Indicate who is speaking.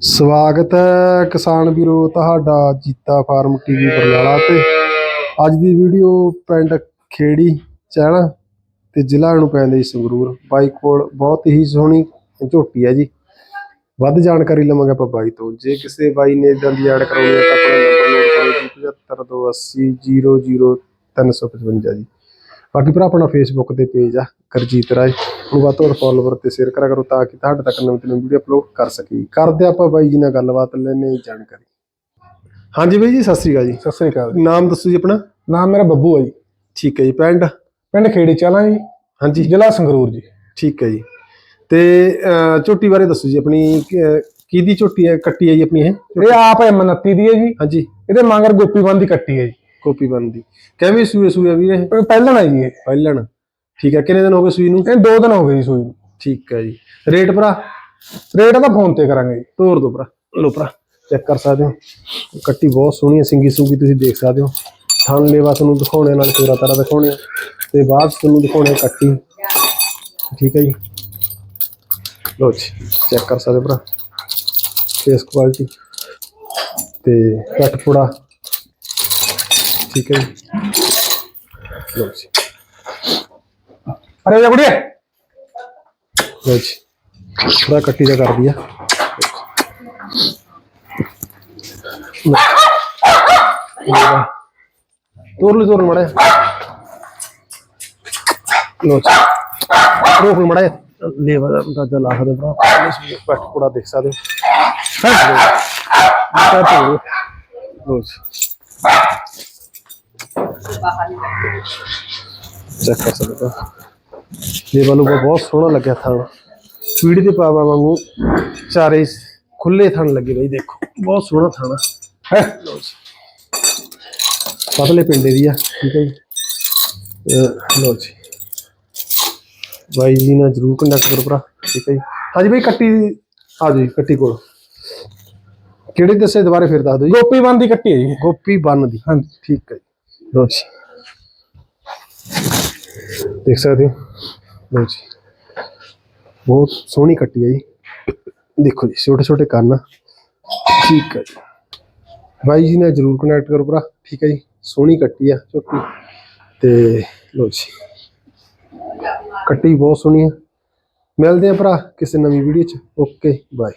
Speaker 1: ਸਵਾਗਤ ਹੈ ਕਿਸਾਨ ਵੀਰੋ, ਤੁਹਾਡਾ ਜੀਤਾ ਫਾਰਮ ਟੀਵੀ ਬਰਨਾਲਾ ਤੇ। ਅੱਜ ਦੀ ਵੀਡੀਓ ਪਿੰਡ ਖੇੜੀ ਚਹਿਣਾ ਤੇ ਜ਼ਿਲ੍ਹਾ ਨੂੰ ਪੈਂਦਾ ਜੀ ਸੰਗਰੂਰ। ਬਾਈ ਕੋਲ ਬਹੁਤ ਹੀ ਸੋਹਣੀ ਝੋਟੀ ਹੈ ਜੀ। ਵੱਧ ਜਾਣਕਾਰੀ ਲਵਾਂਗੇ ਆਪਾਂ ਬਾਈ ਤੋਂ। ਜੇ ਕਿਸੇ ਬਾਈ ਨੇ ਇਦਾਂ ਦੀ ਐਡ ਕਰਾਉਣੀ ਹੈ ਤਾਂ ਆਪਣਾ ਨੰਬਰ ਨੋਟ ਕਰੋ ਜੀ 7528000355 ਜੀ। ਬਾਕੀ ਭਰਾ ਆਪਣਾ ਫੇਸਬੁੱਕ ਤੇ ਪੇਜ ਆ ਕਰਜੀਤ ਰਾਏ। ਨੂੰ ਵੱਧ ਤੋਂ ਵੱਧ ਫੋਲੋਵਰ ਤੇ ਸ਼ੇਅਰ ਕਰਿਆ ਕਰੋ ਤਾਂ ਕਿ ਤੁਹਾਡੇ ਤੱਕ ਨਵੀਂ ਨਵੀਂ ਵੀਡੀਓ ਅਪਲੋਡ ਕਰ ਸਕੀਏ। ਕਰਦੇ ਆਪਾਂ ਬਾਈ ਜੀ ਨਾਲ ਗੱਲਬਾਤ ਲੈਣੇ ਜਾਣਕਾਰੀ। ਹਾਂਜੀ ਬਾਈ ਜੀ ਸਤਿ ਸ੍ਰੀ ਅਕਾਲ ਜੀ।
Speaker 2: ਸਤਿ ਸ੍ਰੀ ਅਕਾਲ
Speaker 1: ਨਾਮ ਦੱਸੋ ਜੀ ਆਪਣਾ?
Speaker 2: ਨਾਮ ਮੇਰਾ ਬੱਬੂ ਹੈ ਜੀ।
Speaker 1: ਠੀਕ ਹੈ ਜੀ ਪਿੰਡ?
Speaker 2: ਪਿੰਡ ਖੇੜੀ ਚਾਲਾਂ ਜੀ।
Speaker 1: ਹਾਂਜੀ।
Speaker 2: ਜ਼ਿਲ੍ਹਾ ਸੰਗਰੂਰ ਜੀ।
Speaker 1: ਠੀਕ ਹੈ ਜੀ। ਤੇ ਝੋਟੀ ਬਾਰੇ ਦੱਸੋ ਜੀ ਆਪਣੀ ਕਿਹਦੀ ਝੋਟੀ ਹੈ ਕੱਟੀ ਹੈ ਜੀ ਆਪਣੀ ਇਹ?
Speaker 2: ਇਹ ਆਪ ਹੈ ਮਨੱਤੀ ਦੀ ਹੈ ਜੀ।
Speaker 1: ਹਾਂਜੀ।
Speaker 2: ਇਹਦੇ ਮਗਰ ਗੋਪੀਬੰਦ ਦੀ ਕੱਟੀ ਹੈ ਜੀ।
Speaker 1: ਕੋਪੀ ਬਣਦੀ। ਕਿਵੇਂ ਸੂਏ ਸੂਏ ਵੀ ਇਹ
Speaker 2: ਇਹ ਪਹਿਲਣ ਹੈ
Speaker 1: ਪਹਿਲਣ। ਠੀਕ ਹੈ ਕਿੰਨੇ ਦਿਨ ਹੋ ਗਏ ਸੂਈ ਨੂੰ?
Speaker 2: ਇਹ ਦੋ ਦਿਨ ਹੋ ਗਏ ਜੀ ਸੂਈ ਨੂੰ।
Speaker 1: ਠੀਕ ਹੈ ਜੀ। ਰੇਟ ਭਰਾ?
Speaker 2: ਰੇਟ ਤਾਂ ਫੋਨ ਤੇ ਕਰਾਂਗੇ ਜੀ।
Speaker 1: ਤੋਰ ਦੋ ਭਰਾ। ਲੋ ਭਰਾ ਚੈੱਕ ਕਰ ਸਕਦੇ ਹੋ। ਕੱਟੀ ਬਹੁਤ ਸੋਹਣੀ ਹੈ ਸਿੰਗੀ ਸੁੰਗੀ ਤੁਸੀਂ ਦੇਖ ਸਕਦੇ ਹੋ। ਥਣ ਲੇਵਾ ਤੁਹਾਨੂੰ ਦਿਖਾਉਣੇ ਨਾਲ ਤੋਰਾ ਤਾਰਾ ਦਿਖਾਉਣੇ ਤੇ ਬਾਅਦ ਤੁਹਾਨੂੰ ਦਿਖਾਉਣੇ ਕੱਟੀ। ਠੀਕ ਹੈ ਜੀ। ਲੋ ਜੀ ਚੈੱਕ ਕਰ ਸਕਦੇ ਭਰਾ। ਫੇਸ ਕੁਆਲਿਟੀ ਤੇ ਕੱਟ ਪੂੜਾ ਠੀਕ ਹੈ ਜੀ। ਲੋ ਜੀ।
Speaker 2: ਅਰੇ ਜਾ ਕੁੜੀਏ
Speaker 1: ਲੋ ਜੀ। ਥੋੜਾ ਕੱਟੀ ਦਾ ਕਰਦੀ ਆ। ਤੋਰ ਲਈ ਤੋਰ ਮੜਾ ਲੋ ਜੀ। ਰੋਕ ਮੜਾ ਲੇਵਾ ਦਾ ਅੰਦਾਜ਼ਾ ਲਾ ਸਕਦੇ ਭਰਾ। ਪੱਟ ਪੂੜਾ ਦੇਖ ਸਕਦੇ ਹੋ। ਹਾਂ। ਲੋ ਜੀ। ਚੈੱਕ ਕਰ ਸਕਦੇ ਹੋ ਇਹ ਵਾਲੂ ਬਹੁਤ ਸੋਹਣਾ ਲੱਗਿਆ ਥਣ ਪੀੜੀ ਦੇ ਪਾਵਾ ਵਾਂਗੂ ਚਾਰੇ ਖੁੱਲੇ ਥਣ ਲੱਗੇ ਬਈ ਦੇਖੋ ਬਹੁਤ ਸੋਹਣਾ ਥਣ ਆ। ਹੈ ਲਓ ਜੀ ਪਤਲੇ ਪਿੰਡੇ ਦੀ ਆ ਠੀਕ ਹੈ ਜੀ ਅਹ ਲਓ ਜੀ ਬਾਈ ਜੀ ਨਾਲ ਜਰੂਰ ਕੰਟੈਕਟ ਕਰੋ ਭਰਾ ਠੀਕ ਹੈ ਜੀ ਹਾਂਜੀ ਬਈ ਕੱਟੀ ਆ ਜਾਓ ਜੀ ਕੱਟੀ ਕੋਲ ਕਿਹੜੇ ਦੱਸੇ ਦੁਬਾਰੇ ਫਿਰ ਦੱਸ ਦਿਓ ਜੀ
Speaker 2: ਗੋਪੀਬੰਦ ਦੀ ਕੱਟੀ ਹੈ ਜੀ
Speaker 1: ਗੋਪੀ ਬੰਨ ਦੀ
Speaker 2: ਹਾਂਜੀ
Speaker 1: ਠੀਕ ਹੈ ਜੀ ਲਓ ਜੀ ਦੇਖ ਸਕਦੇ ਹੋ ਲਓ ਜੀ ਬਹੁਤ ਸੋਹਣੀ ਕੱਟੀ ਹੈ ਜੀ ਦੇਖੋ ਜੀ ਛੋਟੇ ਛੋਟੇ ਕੰਨ ਆ। ਠੀਕ ਹੈ ਜੀ ਬਾਈ ਜੀ ਨਾਲ ਜਰੂਰ ਕਨੈਕਟ ਕਰੋ ਭਰਾ ਠੀਕ ਹੈ ਜੀ ਸੋਹਣੀ ਕੱਟੀ ਆ ਝੋਟੀ ਤੇ ਲਓ ਜੀ ਕੱਟੀ ਬਹੁਤ ਸੋਹਣੀ ਆ ਮਿਲਦੇ ਆ ਭਰਾ ਕਿਸੇ ਨਵੀਂ ਵੀਡੀਓ ਚ। Okay bye